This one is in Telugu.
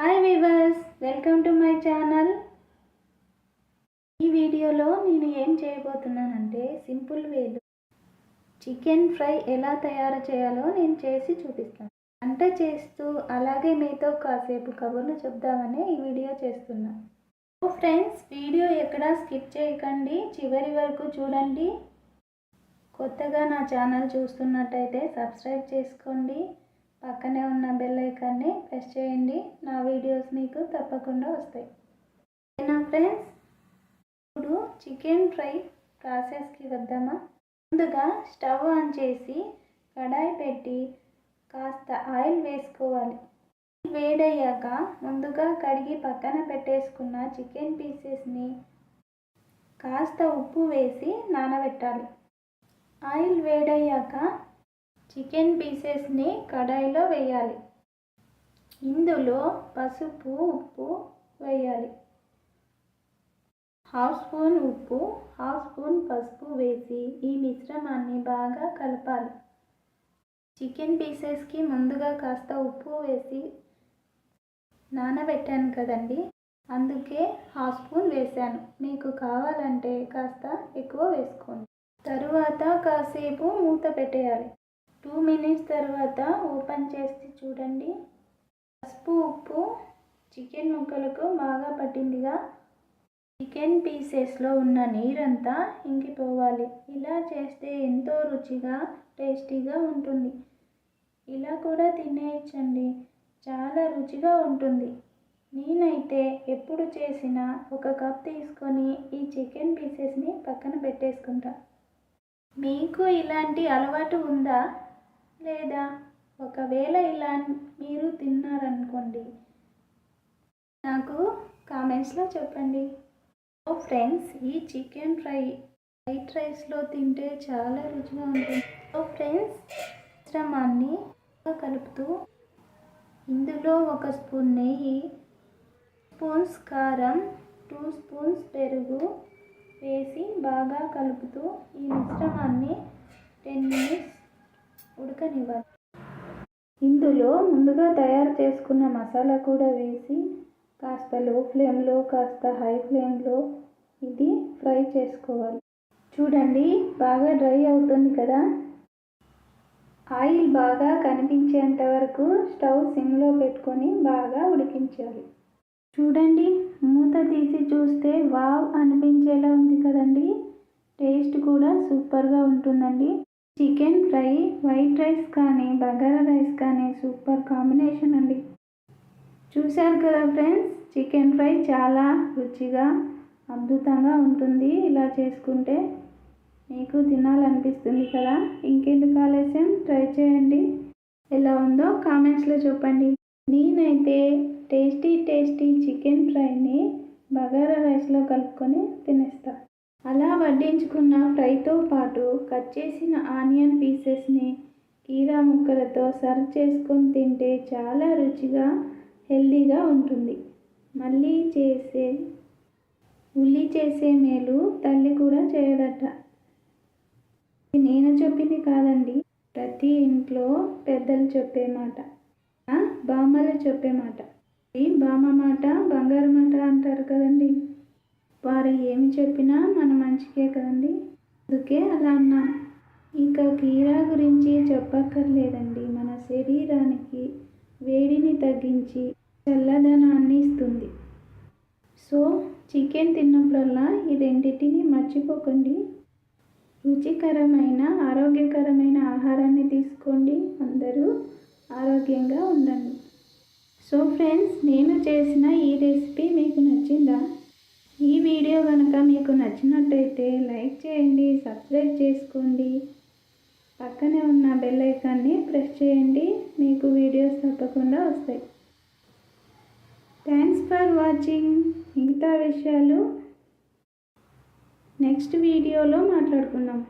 Hi viewers welcome to my channel ఈ వీడియోలో నేను ఏం చేయబోతున్నానంటే సింపుల్ వేలు చికెన్ ఫ్రై ఎలా తయారు చేయాలో నేను చేసి చూపిస్తాను. వంట చేస్తూ అలాగే మీతో కాసేపు కబుర్లు చెప్దామని ఈ వీడియో చేస్తున్నా. ఫ్రెండ్స్ వీడియో ఎక్కడా స్కిప్ చేయకండి చివరి వరకు చూడండి. కొత్తగా నా ఛానల్ చూస్తున్నట్టయితే సబ్స్క్రైబ్ చేసుకోండి. పక్కనే ఉన్న బెల్ ఐకాన్ని ప్రెస్ చేయండి. నా వీడియోస్ మీకు తప్పకుండా వస్తాయి. నా ఫ్రెండ్స్ ఇప్పుడు చికెన్ ఫ్రై ప్రాసెస్కి వద్దామా? ముందుగా స్టవ్ ఆన్ చేసి కడాయి పెట్టి కాస్త ఆయిల్ వేసుకోవాలి. వేడయ్యాక ముందుగా కడిగి పక్కన పెట్టేసుకున్న చికెన్ పీసెస్ని కాస్త ఉప్పు వేసి నానబెట్టాలి. ఆయిల్ వేడయ్యాక చికెన్ పీసెస్ని కడాయిలో వేయాలి. ఇందులో పసుపు ఉప్పు వేయాలి. హాఫ్ స్పూన్ ఉప్పు హాఫ్ స్పూన్ పసుపు వేసి ఈ మిశ్రమాన్ని బాగా కలపాలి. చికెన్ పీసెస్కి ముందుగా కాస్త ఉప్పు వేసి నానబెట్టాను కదండి అందుకే హాఫ్ స్పూన్ వేసాను మీకు కావాలంటే కాస్త ఎక్కువ వేసుకోండి. తరువాత కాసేపు మూత పెట్టేయాలి. టూ మినిట్స్ తర్వాత ఓపెన్ చేసి చూడండి. పసుపు ఉప్పు చికెన్ ముక్కలకు బాగా పట్టిందిగా. చికెన్ పీసెస్లో ఉన్న నీరంతా ఇంకిపోవాలి. ఇలా చేస్తే ఎంతో రుచిగా టేస్టీగా ఉంటుంది. ఇలా కూడా తినేయచ్చండి. చాలా రుచిగా ఉంటుంది. నేనైతే ఎప్పుడు చేసినా ఒక కప్ తీసుకొని ఈ చికెన్ పీసెస్ని పక్కన పెట్టేసుకుంటా. మీకు ఇలాంటి అలవాటు ఉందా? లేదా ఒకవేళ ఇలా మీరు తిన్నారనుకోండి నాకు కామెంట్స్లో చెప్పండి. ఓ ఫ్రెండ్స్ ఈ చికెన్ ఫ్రై వైట్ రైస్లో తింటే చాలా రుచిగా ఉంటుంది. ఓ ఫ్రెండ్స్ మిశ్రమాన్ని కలుపుతూ ఇందులో ఒక స్పూన్ నెయ్యి స్పూన్స్ కారం టూ స్పూన్స్ పెరుగు వేసి బాగా కలుపుతూ ఈ మిశ్రమాన్ని టెన్ మినిట్స్ ఉడకనివ్వాలి ఇందులో ముందుగా తయారు చేసుకున్న మసాలా కూడా వేసి కాస్త లో ఫ్లేమ్లో కాస్త హై ఫ్లేమ్లో ఇది ఫ్రై చేసుకోవాలి. చూడండి బాగా డ్రై అవుతుంది కదా? ఆయిల్ బాగా కనిపించేంత వరకు స్టవ్ సిమ్లో పెట్టుకొని బాగా ఉడికించాలి. చూడండి మూత తీసి చూస్తే వావ్ అనిపించేలా ఉంది కదండి? టేస్ట్ కూడా సూపర్గా ఉంటుందండి. చికెన్ ఫ్రై వైట్ రైస్ కానీ బగారా రైస్ కానీ సూపర్ కాంబినేషన్ అండి. చూశారు కదా ఫ్రెండ్స్ చికెన్ ఫ్రై చాలా రుచిగా అద్భుతంగా ఉంటుంది. ఇలా చేసుకుంటే మీకు తినాలనిపిస్తుంది కదా. ఇంకెందుకు ఆలస్యం? ట్రై చేయండి. ఎలా ఉందో కామెంట్స్లో చెప్పండి. నేనైతే టేస్టీ టేస్టీ చికెన్ ఫ్రైని బగారా రైస్లో కలుపుకొని తినేస్తాను అలా వడ్డించుకున్న ఫ్రైతో పాటు కట్ చేసిన ఆనియన్ పీసెస్ని కీరా ముక్కలతో సర్వ్ చేసుకొని తింటే చాలా రుచిగా హెల్దీగా ఉంటుంది. మళ్ళీ చేసే ఉల్లి చేసే మేలు తల్లి కూడా చేయదట. నేను చెప్పింది కాదండి. ప్రతి ఇంట్లో పెద్దలు చెప్పే మాట. బామ్మలు చెప్పే మాట. ఈ బామ్మ మాట బంగారు మాట వారు ఏమి చెప్పినా మన మంచికే కదండి? అందుకే అలా అన్నా. ఇంకా కీరా గురించి చెప్పక్కర్లేదండి. మన శరీరానికి వేడిని తగ్గించి చల్లదనాన్ని ఇస్తుంది. సో చికెన్ తిన్నప్పుడల్లా ఈ రెండింటిని మర్చిపోకండి. రుచికరమైన ఆరోగ్యకరమైన ఆహారాన్ని తీసుకోండి. అందరూ ఆరోగ్యంగా ఉండండి. సో ఫ్రెండ్స్ నేను చేసిన ఈ రెసిపీ మీకు నచ్చిందా? ఈ వీడియో కనుక మీకు నచ్చినట్టయితే లైక్ చేయండి సబ్స్క్రైబ్ చేసుకోండి. పక్కనే ఉన్న బెల్ ఐకాన్ని ప్రెస్ చేయండి మీకు వీడియోస్ తప్పకుండా వస్తాయి. థ్యాంక్స్ ఫర్ వాచింగ్ మిగతా విషయాలు నెక్స్ట్ వీడియోలో మాట్లాడుకుందాం.